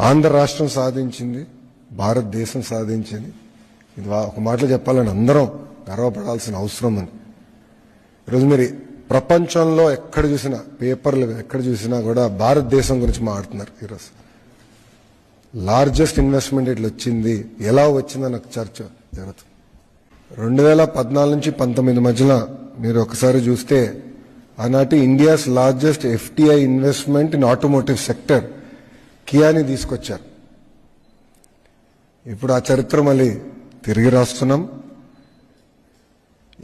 ఆంధ్ర రాష్ట్రం సాధించింది భారతదేశం సాధించింది. ఇది వా- ఒక మాటలో చెప్పాలని అందరం గర్వపడాల్సిన అవసరం ఉంది. ఈరోజు మీరు ప్రపంచంలో ఎక్కడ చూసినా పేపర్లు ఎక్కడ చూసినా కూడా భారతదేశం గురించి మాట్లాడుతున్నారు ఈరోజు. లార్జెస్ట్ ఇన్వెస్ట్మెంట్ ఇట్లా వచ్చింది ఎలా వచ్చిందని ఒక చర్చ జరుగుతుంది. రెండు వేల పద్నాలుగు నుంచి పంతొమ్మిది మధ్యలో మీరు ఒకసారి చూస్తే ఆనాటి India's largest FTI investment in automotive sector Kiani తీసుకొచ్చారు. ఇప్పుడు ఆ చరిత్ర మళ్ళీ తిరిగి రాస్తున్నాం.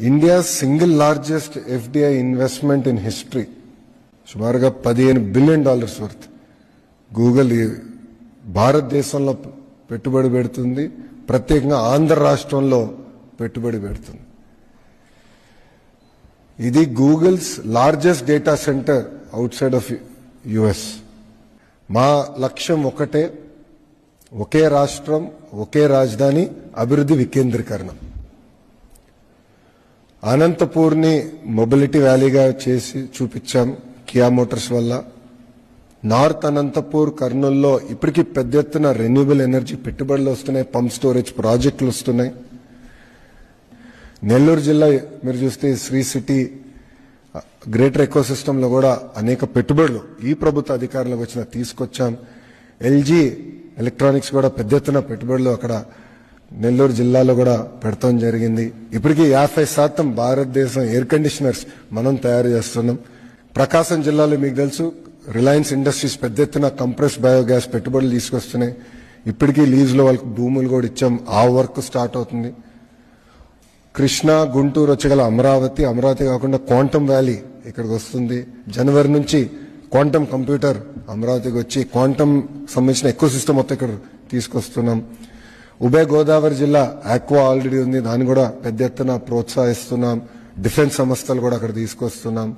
India single largest FDI investment in history. సుమారుగా పదిహేను బిలియన్ డాలర్స్ వర్త్. గూగుల్ భారతదేశంలో పెట్టుబడి పెడుతుంది. ప్రత్యేకంగా ఆంధ్ర రాష్ట్రంలో పెట్టుబడి పెడుతుంది. ఇది Google's largest data center outside of US. మా లక్ష్యం ఒకటే ఒకే రాష్ట్రం ఒకే రాజధాని అభివృద్ధి వికేంద్రీకరణ. అనంతపూర్ని మొబిలిటీ వ్యాలీగా చేసి చూపించాం కియా మోటార్స్ వల్ల. నార్త్ అనంతపూర్ కర్నూల్లో ఇప్పటికీ పెద్ద ఎత్తున రెన్యూబుల్ ఎనర్జీ పెట్టుబడులు వస్తున్నాయి పంప్ స్టోరేజ్ ప్రాజెక్టులు వస్తున్నాయి. నెల్లూరు జిల్లా మీరు చూస్తే శ్రీ సిటీ గ్రేటర్ ఎకోసిస్టంలో కూడా అనేక పెట్టుబడులు ఈ ప్రభుత్వ అధికారంలోకి వచ్చిన తీసుకొచ్చాం. ఎల్జీ ఎలక్ట్రానిక్స్ కూడా పెద్ద ఎత్తున పెట్టుబడులు అక్కడ నెల్లూరు జిల్లాలో కూడా పెడతాం జరిగింది. ఇప్పటికీ యాభై శాతం భారతదేశం ఎయిర్ కండిషనర్స్ మనం తయారు చేస్తున్నాం. ప్రకాశం జిల్లాలో మీకు తెలుసు రిలయన్స్ ఇండస్ట్రీస్ పెద్ద ఎత్తున కంప్రెస్ బయోగ్యాస్ పెట్టుబడులు తీసుకొస్తున్నాయి. ఇప్పటికీ లీజులో వాళ్ళకి భూములు కూడా ఇచ్చాం. ఆ వర్క్ స్టార్ట్ అవుతుంది. కృష్ణా గుంటూరు వచ్చగల అమరావతి అమరావతి కాకుండా క్వాంటమ్ వ్యాలీ ఇక్కడికి వస్తుంది. జనవరి నుంచి క్వాంటమ్ కంప్యూటర్ అమరావతికి వచ్చి క్వాంటమ్ సంబంధించిన ఎక్కువ సిస్టమ్ మొత్తం ఇక్కడ తీసుకొస్తున్నాం. ఉభయ గోదావరి జిల్లా ఆక్వా ఆల్రెడీ ఉంది. దాన్ని కూడా పెద్ద ఎత్తున ప్రోత్సహిస్తున్నాం. డిఫెన్స్ సంస్థలు కూడా అక్కడ తీసుకొస్తున్నాం.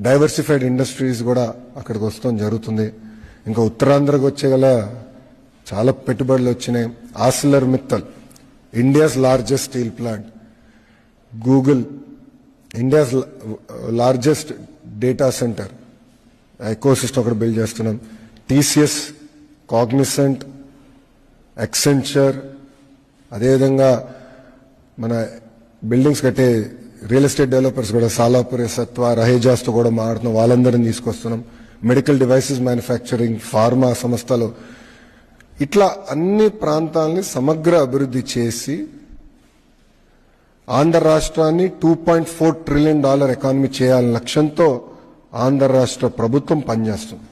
డైవర్సిఫైడ్ ఇండస్ట్రీస్ కూడా అక్కడికి వస్తాం జరుగుతుంది. ఇంకా ఉత్తరాంధ్రకు వచ్చేగల చాలా పెట్టుబడులు వచ్చినాయి. Arcelor Mittal India's largest steel plant. Google India's largest data center ecosystem అక్కడ ఒకటి బిల్డ్ చేస్తున్నాం టీసీఎస్ కాగ్నిసెంట్ ఎక్సెంచర్ అదేవిధంగా మన బిల్డింగ్స్ కట్టే రియల్ ఎస్టేట్ డెవలపర్స్ కూడా సాలాపురి సత్వ రహేజాస్తో కూడా మాట్లాడుతున్నాం. వాళ్ళందరిని తీసుకొస్తున్నాం. మెడికల్ డివైసెస్ మ్యానుఫ్యాక్చరింగ్ ఫార్మా సంస్థలు. ఇట్లా అన్ని ప్రాంతాలని సమగ్ర అభివృద్ధి చేసి ఆంధ్ర రాష్ట్రాన్ని two point four trillion dollar economy చేయాలనే లక్ష్యంతో ఆంధ్ర రాష్ట్ర ప్రభుత్వం పనిచేస్తుంది.